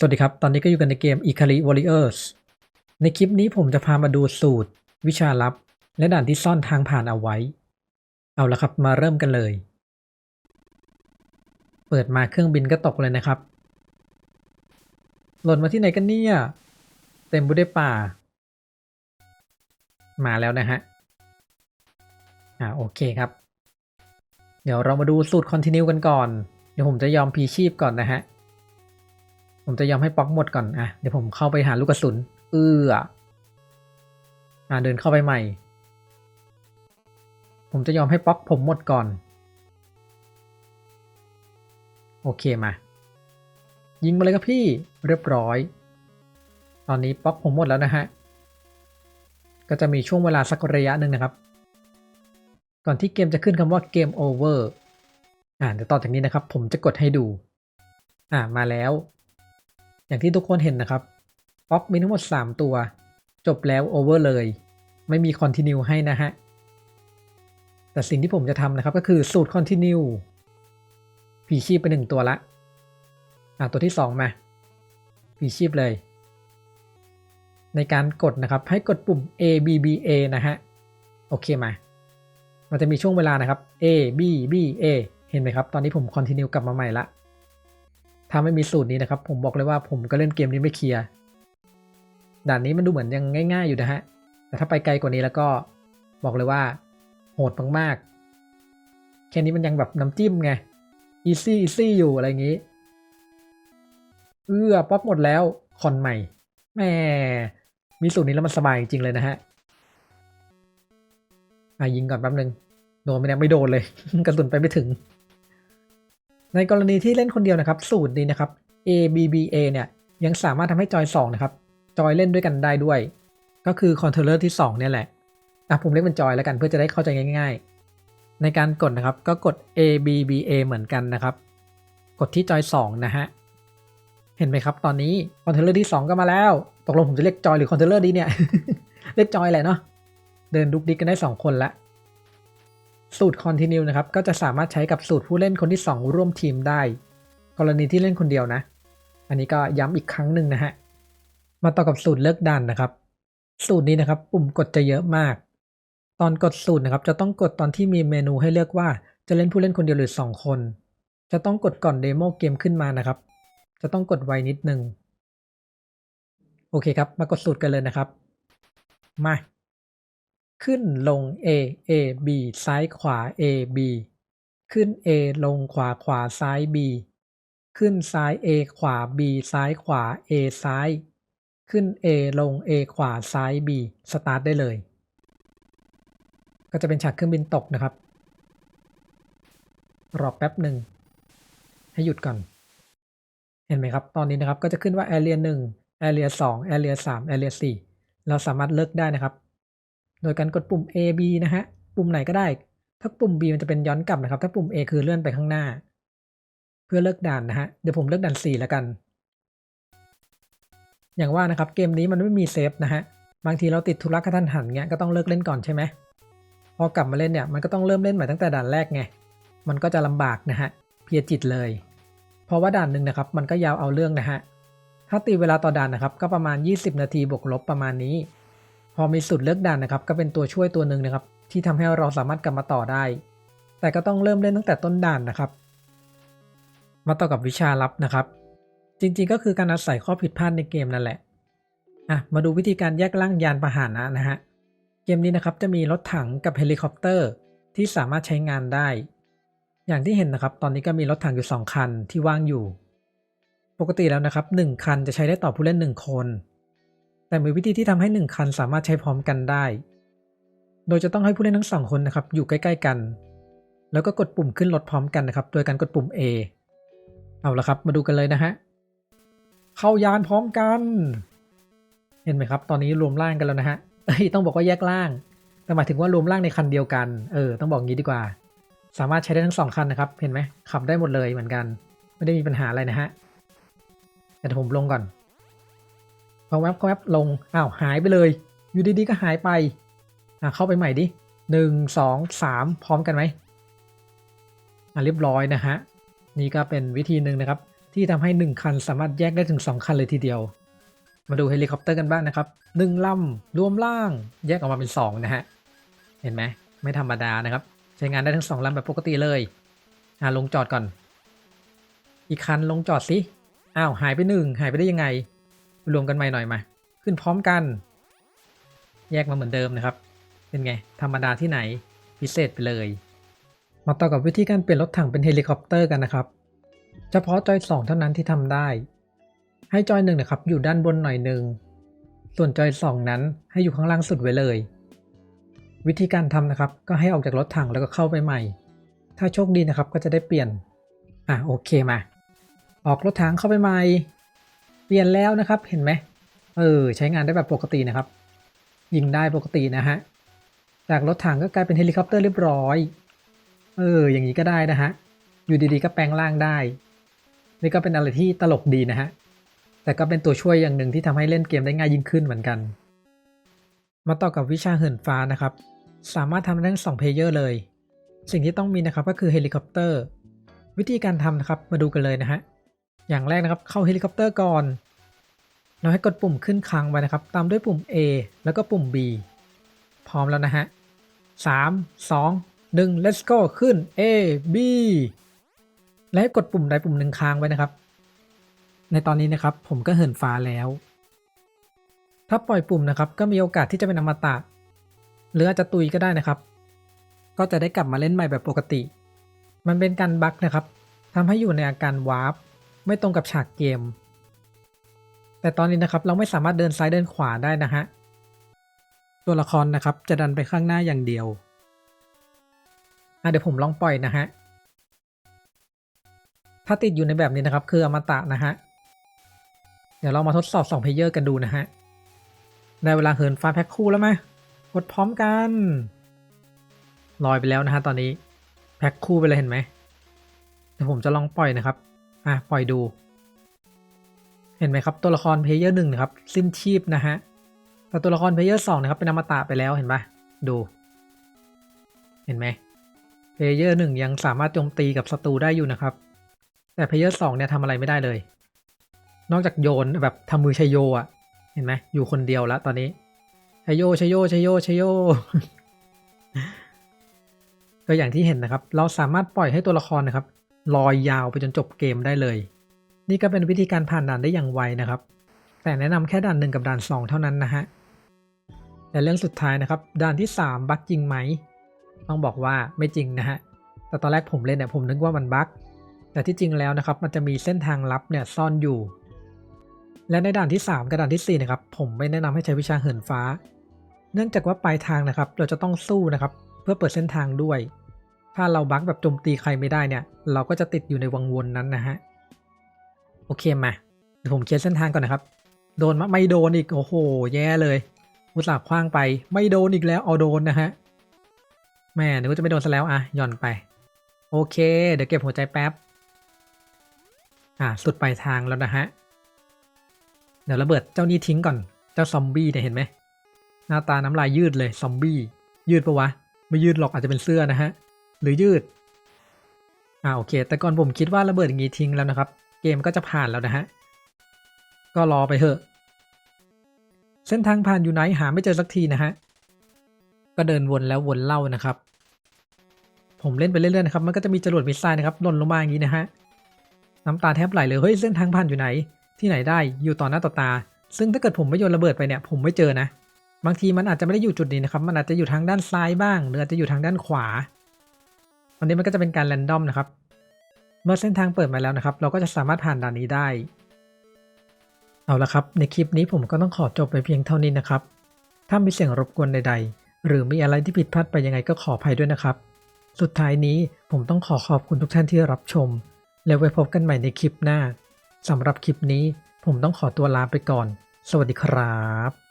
สวัสดีครับ ตอนนี้ก็อยู่กันในเกม Ikari Warriors ในคลิปนี้ผมจะพามาดูสูตร วิชาลับ และด่านที่ซ่อนทางผ่านเอาไว้ เอาละครับมาเริ่มกันเลย เปิดมาเครื่องบินก็ตกเลยนะครับ หล่นมาที่ไหนกันเนี่ย เต็มไปด้วยป่า มาแล้วนะฮะ อ่าโอเคครับ เดี๋ยวเรามาดูสูตรคอนติเนียกันก่อน เดี๋ยวผมจะยอมพีชีพก่อนนะฮะ ผมจะยอมให้ป๊อกหมดก่อน อะ เดี๋ยวผมเข้าไปหาลูกกระสุน เอื้ออ่าเดินเข้าไปใหม่ ผมจะยอมให้ป๊อกผมหมดก่อน โอเคมา ยิงมาเลยครับพี่ เรียบร้อย ตอนนี้ป๊อกผมหมดแล้วนะฮะ ก็จะมีช่วงเวลาสักระยะหนึ่งนะครับ ก่อนที่เกมจะขึ้นคำว่าเกมโอเวอร์ อ่าเดี๋ยวต่อจากนี้นะครับ ผมจะกดให้ดู อ่ามาแล้ว อย่างที่ทุกคนเห็นนะครับป๊อกมีทั้งหมด 3 ตัว จบแล้วโอเวอร์เลย ไม่มีคอนติเนียให้นะฮะ แต่สิ่งที่ผมจะทำนะครับก็คือสูตรคอนติเนียผีชีพไปหนึ่งตัวละ อ่าตัวที่ 2 มาผีชีพเลย ในการกดนะครับให้กดปุ่ม A B B A นะฮะ โอเคมา มันจะมีช่วงเวลานะครับ A B B A เห็นไหมครับ ตอนนี้ผมคอนติเนียกลับมาใหม่ละ ถ้าไม่มีสูตรนี้นะครับ ผมบอกเลยว่าผมก็เล่นเกมนี้ไม่เคลียร์ด่านนี้มันดูเหมือนยังง่าย ๆอยู่นะฮะ แต่ถ้าไปไกลกว่านี้แล้วก็บอกเลยว่า โหดมากๆ แค่นี้มันยังแบบน้ำจิ้มไง อีซี่อีซี่อยู่อะไรอย่างนี้ เอื้อป๊อปหมดแล้วคอนใหม่แม่มีสูตรนี้แล้วมันสบายจริงๆเลยนะฮะอะยิงก่อนแป๊บนึงโดนไมเนี่ไม่โดนเลย กระสุนไปไม่ถึง ในกรณีที่เล่นคนเดียวนะครับ สูตรนี้นะครับ ABBA เนี่ยยังสามารถทำให้จอย2นะครับ จอยเล่นด้วยกันได้ด้วย ก็คือคอนโทรลเลอร์ที่ 2 เนี่ยแหละอะผมเรียกเป็นจอยแล้วกันเพื่อจะได้เข้าใจง่าย ๆ ในการกดนะครับก็กด ABBA เหมือนกันนะครับ กดที่จอย 2 นะฮะ เห็นไหมครับ ตอนนี้คอนโทรลเลอร์ที่ 2 ก็มาแล้ว ตกลงผมจะเรียกจอยหรือคอนโทรลเลอร์ดีเนี่ย เรียกจอยแหละเนาะ เดินดุกดิกกันได้ 2 คนละ สูตร Continue นะครับ ก็จะสามารถใช้กับสูตรผู้เล่นคนที่ 2 ร่วมทีมได้ กรณีที่เล่นคนเดียวนะ อันนี้ก็ย้ำอีกครั้งหนึ่งนะฮะ มาต่อกับสูตรเลิกดันนะครับ สูตรนี้นะครับปุ่มกดจะเยอะมาก ตอนกดสูตรนะครับ จะต้องกดตอนที่มีเมนูให้เลือกว่าจะเล่นผู้เล่นคนเดียวหรือ 2 คน จะต้องกดก่อนเดโมเกมขึ้นมานะครับ จะต้องกดไวนิดนึง โอเคครับ มากดสูตรกันเลยนะครับ มา ขึ้นลง A A B ซ้ายขวา A B ขึ้น A ลงขวาขวาซ้าย B ขึ้นซ้าย A ขวา B ซ้ายขวา A ซ้าย ขึ้น A ลง A ขวาซ้าย B สตาร์ทได้เลย ก็จะเป็นฉากเครื่องบินตกนะครับ รอแป๊บหนึ่ง ให้หยุดก่อน เห็นไหมครับ ตอนนี้นะครับก็จะขึ้นว่า Area 1 Area 2 Area 3 Area 4 เราสามารถเลิกได้นะครับ โดยการกดปุ่ม A B นะฮะ ปุ่มไหนก็ได้ ถ้าปุ่ม B มันจะเป็นย้อนกลับนะครับ ถ้าปุ่ม A คือเลื่อนไปข้างหน้า เพื่อเลิกด่านนะฮะ เดี๋ยวผมเลิกด่าน 4 แล้วกัน อย่างว่านะครับเกมนี้มันไม่มีเซฟนะฮะ บางทีเราติดธุระกระทันหันเงี้ย ก็ต้องเลิกเล่นก่อนใช่ไหม พอกลับมาเล่นเนี่ย มันก็ต้องเริ่มเล่นใหม่ตั้งแต่ด่านแรกไง มันก็จะลำบากนะฮะ เพียจิตเลย เพราะว่าด่านหนึ่งนะครับ มันก็ยาวเอาเรื่องนะฮะ ถ้าตีเวลาต่อด่านนะครับ ก็ประมาณ 20 นาทีบวกลบประมาณนี้ พอมีสุดเลือกด่านนะครับก็เป็นตัวช่วยตัวหนึ่งนะครับ ที่ทำให้เราสามารถกลับมาต่อได้ แต่ก็ต้องเริ่มเล่นตั้งแต่ต้นด่านนะครับ มาต่อกับวิชาลับนะครับ จริงๆ ก็คือการอาศัยข้อผิดพลาดในเกมนั่นแหละอะมาดูวิธีการแยกล่างยานพาหนะนะฮะเกมนี้นะครับจะมีรถถังกับเฮลิคอปเตอร์ที่สามารถใช้งานได้ อย่างที่เห็นนะครับ ตอนนี้ก็มีรถถังอยู่ 2 คันที่ว่างอยู่ ปกติแล้วนะครับ 1 คันจะใช้ได้ต่อผู้เล่น 1 คน แต่มีวิธีที่ทำให้ 1 คันสามารถใช้พร้อมกันได้ โดยจะต้องให้ผู้เล่นทั้งสองคนนะครับอยู่ใกล้ ๆ กัน แล้วก็กดปุ่มขึ้นรถพร้อมกันนะครับ โดยการกดปุ่ม A เอาละครับมาดูกันเลยนะฮะ เข้ายานพร้อมกัน เห็นไหมครับ ตอนนี้รวมร่างกันแล้วนะฮะต้องบอกว่าแยกล่าง แต่หมายถึงว่ารวมร่างในคันเดียวกัน เออ ต้องบอกงี้ดีกว่า สามารถใช้ได้ทั้งสองคันนะครับ เห็นไหมขับได้หมดเลยเหมือนกัน ไม่ได้มีปัญหาอะไรนะฮะ แต่ผมลงก่อน พอแวบแวบลงอ้าวหายไปเลย อยู่ดีๆก็หายไปอะเข้าไปใหม่ดิหนึ่งสองสามพร้อมกันไหมอะเรียบร้อยนะฮะนี่ก็เป็นวิธีหนึ่งนะครับ ที่ทำให้ 1 คันสามารถแยกได้ถึง 2 คันเลยทีเดียว มาดูเฮลิคอปเตอร์กันบ้างนะครับหนึ่งลำรวมล่างแยกออกมาเป็น 2 นะฮะ เห็นไหมไม่ธรรมดานะครับ ใช้งานได้ทั้ง 2 ลำแบบปกติเลยอ่าลงจอดก่อน อีกคันลงจอดสิอ้าวหายไปหนึ่งหายไปได้ยังไง รวมกันใหม่หน่อยมา ขึ้นพร้อมกัน แยกมาเหมือนเดิมนะครับ เป็นไง ธรรมดาที่ไหน พิเศษไปเลย มาต่อกับวิธีการเปลี่ยนรถถังเป็นเฮลิคอปเตอร์กันนะครับ เฉพาะจอย2เท่านั้นที่ทำได้ ให้จอยหนึ่งนะครับ อยู่ด้านบนหน่อยหนึ่ง ส่วนจอย2นั้นให้อยู่ข้างล่างสุดไว้เลย วิธีการทำนะครับ ก็ให้ออกจากรถถังแล้วก็เข้าไปใหม่ ถ้าโชคดีนะครับก็จะได้เปลี่ยน อะโอเคมา ออกรถถังเข้าไปใหม่ เปลี่ยนแล้วนะครับเห็นไหมเออใช้งานได้แบบปกตินะครับ ยิงได้ปกตินะฮะจากรถถังก็กลายเป็นเฮลิคอปเตอร์เรียบร้อยเอออย่างนี้ก็ได้นะฮะอยู่ดีๆก็แปลงร่างได้ นี่ก็เป็นอะไรที่ตลกดีนะฮะแต่ก็เป็นตัวช่วยอย่างหนึ่งที่ทำให้เล่นเกมได้ง่ายยิ่งขึ้นเหมือนกัน มาต่อกับวิชาเหินฟ้านะครับ สามารถทำได้ทั้งสองเพลเยอร์เลย สิ่งที่ต้องมีนะครับก็คือเฮลิคอปเตอร์วิธีการทำนะครับมาดูกันเลยนะฮะ อย่างแรกนะครับเข้าเฮลิคอปเตอร์ก่อน เราให้กดปุ่มขึ้นค้างไว้นะครับ ตามด้วยปุ่ม A แล้วก็ปุ่ม B พร้อมแล้วนะฮะสามสองหนึ่ง let's go ขึ้น A B และให้กดปุ่มใดปุ่มหนึ่งค้างไว้นะครับ ในตอนนี้นะครับผมก็เหินฟ้าแล้ว ถ้าปล่อยปุ่มนะครับ ก็มีโอกาสที่จะเป็นอมตะ หรืออาจจะตุยก็ได้นะครับ ก็จะได้กลับมาเล่นใหม่แบบปกติ มันเป็นการบั๊กนะครับทำให้อยู่ในอาการวาร์ป ไม่ตรงกับฉากเกม แต่ตอนนี้นะครับเราไม่สามารถเดินซ้ายเดินขวาได้นะฮะ ตัวละครนะครับจะดันไปข้างหน้าอย่างเดียวอะเดี๋ยวผมลองปล่อยนะฮะ ถ้าติดอยู่ในแบบนี้นะครับคืออมตะนะฮะ เดี๋ยวเรามาทดสอบ2เพลเยอร์กันดูนะฮะ ได้เวลาเหินฟ้าแพ็คคู่แล้วไหมกดพร้อมกันลอยไปแล้วนะฮะตอนนี้แพ็คคู่ไปเลยเห็นไหมเดี๋ยวผมจะลองปล่อยนะครับ อะปล่อยดู เห็นไหมครับตัวละครเพลเยอร์หนึ่งนะครับสิ้นชีพนะฮะแต่ตัวละครเพลเยอร์สองนะครับเป็นอมตะไปแล้วเห็นปะดู เห็นไหมเพลเยอร์หนึ่งยังสามารถโจมตีกับศัตรูได้อยู่นะครับ แต่เพลเยอร์สองเนี่ยทำอะไรไม่ได้เลย นอกจากโยนแบบทำมือชัยโยอะ เห็นไหมอยู่คนเดียวแล้วตอนนี้ชัยโยชัยโยชัยโยชัยโยก็อย่างที่เห็นนะครับ เราสามารถปล่อยให้ตัวละครนะครับ ลอยยาวไปจนจบเกมได้เลย นี่ก็เป็นวิธีการผ่านด่านได้อย่างไวนะครับ แต่แนะนำแค่ด่านหนึ่งกับด่านสองเท่านั้นนะฮะแต่เรื่องสุดท้ายนะครับ ด่านที่ 3 บั๊กจริงไหม ต้องบอกว่าไม่จริงนะฮะ แต่ตอนแรกผมเล่นเนี่ยผมนึกว่ามันบั๊กแต่ที่จริงแล้วนะครับ มันจะมีเส้นทางลับเนี่ยซ่อนอยู่ และในด่านที่ 3 กับด่านที่ 4 นะครับ ผมไม่แนะนำให้ใช้วิชาเหินฟ้า เนื่องจากว่าปลายทางนะครับ เราจะต้องสู้นะครับ เพื่อเปิดเส้นทางด้วย ถ้าเราบั๊กแบบโจมตีใครไม่ได้เนี่ย เราก็จะติดอยู่ในวังวนนั้นนะฮะ โอเคมาเดี๋ยวผมเคลียร์เส้นทางก่อนนะครับ โดนมะไม่โดนอีก โอ้โห แย่เลยอุตส่าห์คว้างไป ไม่โดนอีกแล้ว เอาโดนนะฮะ แม่นึกว่าจะไม่โดนซะแล้วอะหย่อนไป โอเค เดี๋ยวเก็บหัวใจแป๊บ อ่า สุดปลายทางแล้วนะฮะ เดี๋ยวระเบิดเจ้านี้ทิ้งก่อน เจ้าซอมบี้เนี่ยเห็นไหมหน้าตาน้ำลายยืดเลยซอมบี้ยืดปะวะ ไม่ยืดหรอกอาจจะเป็นเสื้อนะฮะ หรือยืดอ่าโอเค แต่ก่อนผมคิดว่าระเบิดอย่างงี้ทิ้งแล้วนะครับ เกมก็จะผ่านแล้วนะฮะ ก็รอไปเถอะ เส้นทางผ่านอยู่ไหนหาไม่เจอสักทีนะฮะ ก็เดินวนแล้ววนเล่านะครับ ผมเล่นไปเรื่อยๆนะครับ มันก็จะมีจรวดมิสไซล์นะครับหล่นลงมาอย่างนี้นะฮะ น้ำตาแทบไหลเลยเฮ้ยเส้นทางผ่านอยู่ไหน ที่ไหนได้อยู่ต่อหน้าต่อตา ซึ่งถ้าเกิดผมไม่โยนระเบิดไปเนี่ย ผมไม่เจอนะ บางทีมันอาจจะไม่ได้อยู่จุดนี้นะครับ มันอาจจะอยู่ทางด้านซ้ายบ้างหรืออาจจะอยู่ทางด้านขวา อันนี้มันก็จะเป็นการแรนดอมนะครับ เมื่อเส้นทางเปิดมาแล้วนะครับ เราก็จะสามารถผ่านด่านนี้ได้ เอาละครับ ในคลิปนี้ผมก็ต้องขอจบไปเพียงเท่านี้นะครับ ถ้ามีเสียงรบกวนใดๆ หรือมีอะไรที่ผิดพลาดไปยังไงก็ขออภัยด้วยนะครับ สุดท้ายนี้ผมต้องขอขอบคุณทุกท่านที่รับชม แล้วไว้พบกันใหม่ในคลิปหน้าสำหรับคลิปนี้ผมต้องขอตัวลาไปก่อน สวัสดีครับ